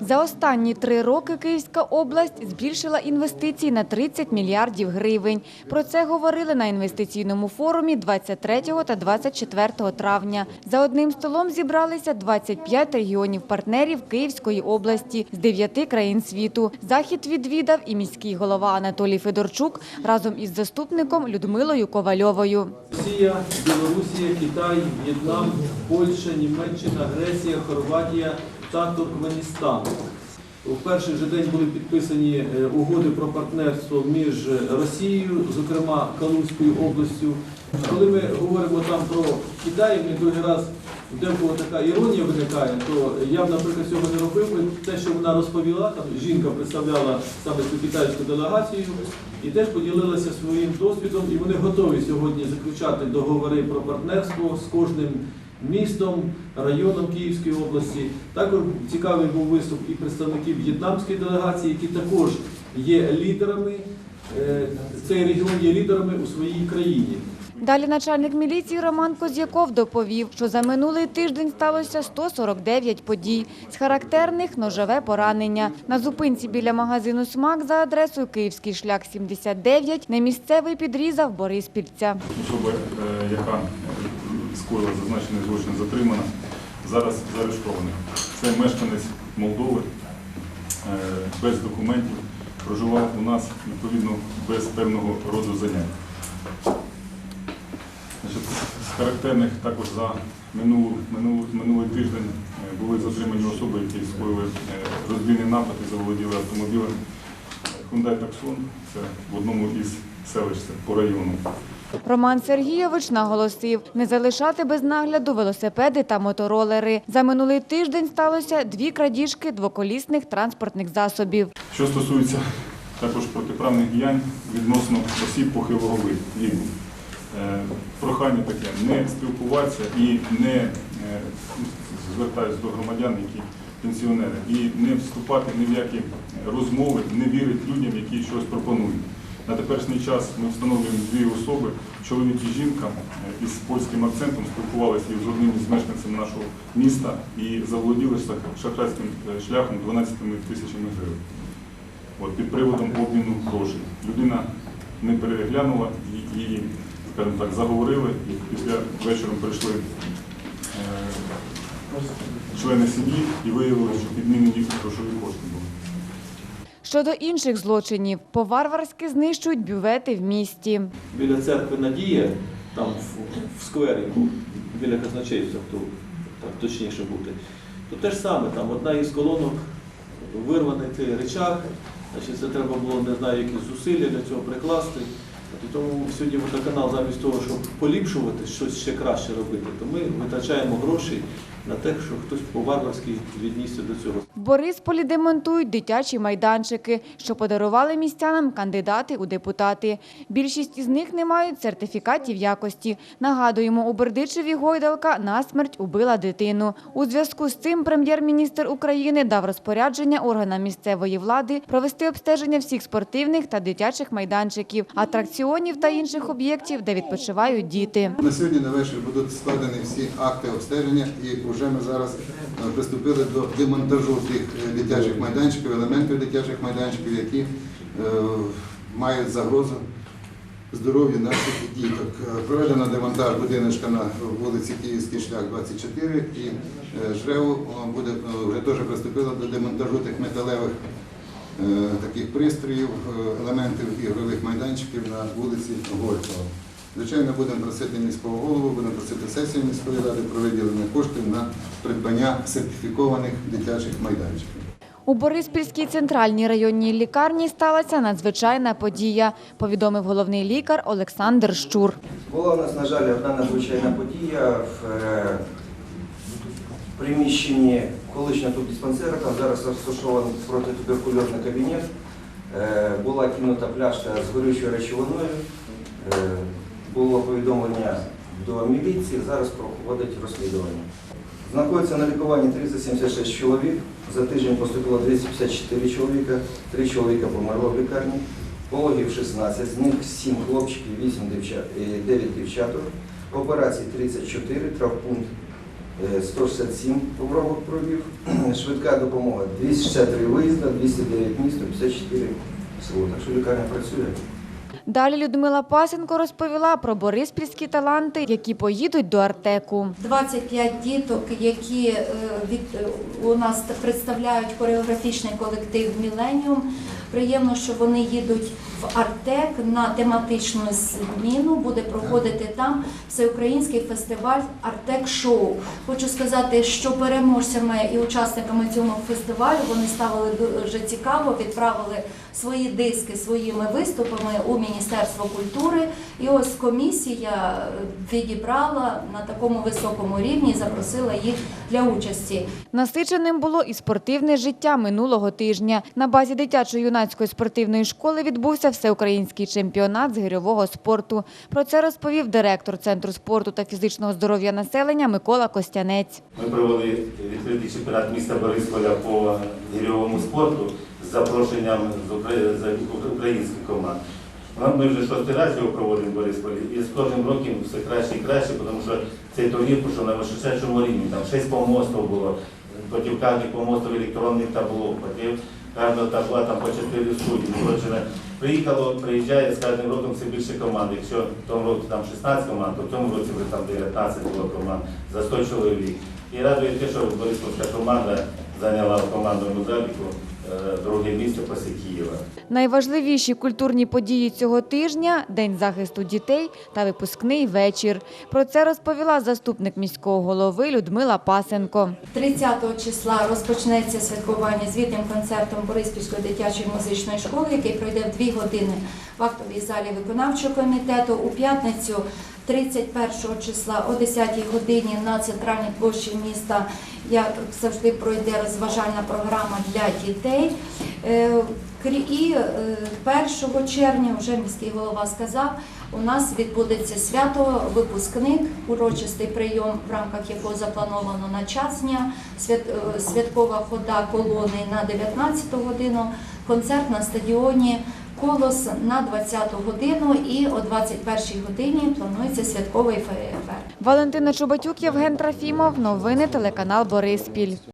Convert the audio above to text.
За останні три роки Київська область збільшила інвестиції на 30 мільярдів гривень. Про це говорили на інвестиційному форумі 23 та 24 травня. За одним столом зібралися 25 регіонів-партнерів Київської області з 9 країн світу. Захід відвідав і міський голова Анатолій Федорчук разом із заступником Людмилою Ковальовою. Росія, Білорусія, Китай, В'єтнам, Польща, Німеччина, Греція, Хорватія та Туркменістан. У перший же день були підписані е, угоди про партнерство між Росією, зокрема Калузькою областю. Коли ми говоримо там про Китай, ми другий раз декого така іронія виникає, то я б, наприклад, цього не робив би. Те, що вона розповіла, там жінка представляла саме цю китайську делегацію і теж поділилася своїм досвідом, і вони готові сьогодні заключати договори про партнерство з кожним містом, районом Київської області. Також цікавий був виступ і представників в'єтнамської делегації, які також є лідерами. е, Цей регіон є лідерами у своїй країні. Далі начальник міліції Роман Козяков доповів, що за минулий тиждень сталося 149 подій. З характерних – ножове поранення. На зупинці біля магазину «Смак» за адресою Київський шлях 79 немісцевий підрізав Бориспільця. Особа, е, яка скоїла зазначений злочин, затримана, зараз заарештована. Це мешканець Молдови е, без документів, проживав у нас відповідно без певного роду занять. З характерних також за минулу, минулу, минулий тиждень е, були затримані особи, які скоїли е, розбійний напад і заволоділи автомобілем Tucson, це в одному із селищ по району. Роман Сергійович наголосив, не залишати без нагляду велосипеди та моторолери. За минулий тиждень сталося дві крадіжки двоколісних транспортних засобів. Що стосується також протиправних діянь відносно осіб похилого віку. Е, Прохання таке не спілкуватися і не е, звертаюся до громадян, які пенсіонери, і не вступати ні в які розмови, не вірити людям, які щось пропонують. На теперішній час ми встановлюємо дві особи, чоловік і жінка е, із польським акцентом спілкувалися з одним із мешканців нашого міста і заволоділи шахрайським е, шляхом 12 тисячами гривень. От, під приводом обміну грошей. Людина не переглянула її, так, заговорили, і після вечором прийшли е, члени сім'ї і виявили, що підмінені грошові кошти були. Щодо інших злочинів, поварварськи знищують бювети в місті. Біля церкви Надія, там в, сквері, біля казначейства, хто так точніше бути, то те ж саме, там одна із колонок вирваний цей речах, значить, це треба було не знаю, які зусилля для цього прикласти. Тому сьогодні водоканал замість того, щоб поліпшувати щось ще краще робити, то ми витрачаємо гроші на те, що хтось по-варварськи віднісся до цього. В Борисполі демонтують дитячі майданчики, що подарували містянам кандидати у депутати. Більшість із них не мають сертифікатів якості. Нагадуємо, у Бердичеві Гойдалка насмерть убила дитину. У зв'язку з цим прем'єр-міністр України дав розпорядження органам місцевої влади провести обстеження всіх спортивних та дитячих майданчиків, атракціонів та інших об'єктів, де відпочивають діти. На сьогодні на вечір будуть складені всі акти обстеження, і вже ми зараз е, приступили до демонтажу тих е, дитячих майданчиків, елементів дитячих майданчиків, які е, мають загрозу здоров'ю наших діток. Е, Проведено демонтаж будиночка на вулиці Київський шлях 24 і е, буде вже теж приступило до демонтажу тих металевих таких пристроїв, елементів ігрових майданчиків на вулиці Горького. Звичайно, будемо просити міського голову, будемо просити сесію міської ради про виділення коштів на придбання сертифікованих дитячих майданчиків. У Бориспільській центральній районній лікарні сталася надзвичайна подія, повідомив головний лікар Олександр Щур. Була у нас, на жаль, одна надзвичайна подія в е, приміщенні колишнього тут диспансера, там зараз розташований протитуберкульозний кабінет. Е, Була кинута пляшка з горючою речовиною. Е, Було повідомлення до міліції, зараз проводить розслідування. Знаходиться на лікуванні 376 чоловік. За тиждень поступило 254 чоловіка, 3 чоловіка померло в лікарні. Пологів 16, з них 7 хлопчиків, 8 дівчат, 9 дівчаток. Операцій 34, травмпункт е, 167 обробок провів, швидка допомога 263 виїзда, 209 міст, 54 село. Так що лікарня працює. Далі Людмила Пасенко розповіла про бориспільські таланти, які поїдуть до Артеку. 25 діток, які е, від, е, у нас представляють хореографічний колектив Міленіум. Приємно, що вони їдуть в Артек на тематичну зміну. Буде проходити там всеукраїнський фестиваль Артек Шоу. Хочу сказати, що переможцями і учасниками цього фестивалю вони ставили дуже цікаво, відправили свої диски своїми виступами у Міністерство культури. І ось комісія відібрала на такому високому рівні і запросила їх для участі. Насиченим було і спортивне життя минулого тижня. На базі дитячо-юнацької спортивної школи відбувся всеукраїнський чемпіонат з гирьового спорту. Про це розповів директор Центру спорту та фізичного здоров'я населення Микола Костянець. Ми провели відкритий чемпіонат міста Борисполя по гірьовому спорту з запрошенням з українських команд. Ми вже шостий раз його проводимо в Борисполі і з кожним роком все краще і краще, тому що цей турнір пішов на височайшому рівні. Там шість помостів було, потім кожен помостів електронний табло, потім кожного табла там по чотири судді. Приїхало, приїжджає з кожним роком все більше команд. Якщо в тому році там 16 команд, то в цьому році вже там 19 було команд за 100 чоловік. І радує те, що Бориспільська команда зайняла в командному заліку е, друге місце після Києва. Найважливіші культурні події цього тижня – День захисту дітей та випускний вечір. Про це розповіла заступник міського голови Людмила Пасенко. 30 числа розпочнеться святкування звітним концертом Бориспільської дитячої музичної школи, який пройде в 2 години в актовій залі виконавчого комітету. У п'ятницю 31 числа о 10 годині на центральній площі міста, як завжди, пройде розважальна програма для дітей. Е, І е, 1 червня, вже міський голова сказав, у нас відбудеться свято випускник, урочистий прийом, в рамках якого заплановано на час е, святкова хода колони на 19 годину, концерт на стадіоні Колос на 20 годину і о 21 годині планується святковий феєрверк. Валентина Чубатюк, Євген Трофімов. Новини телеканал Бориспіль.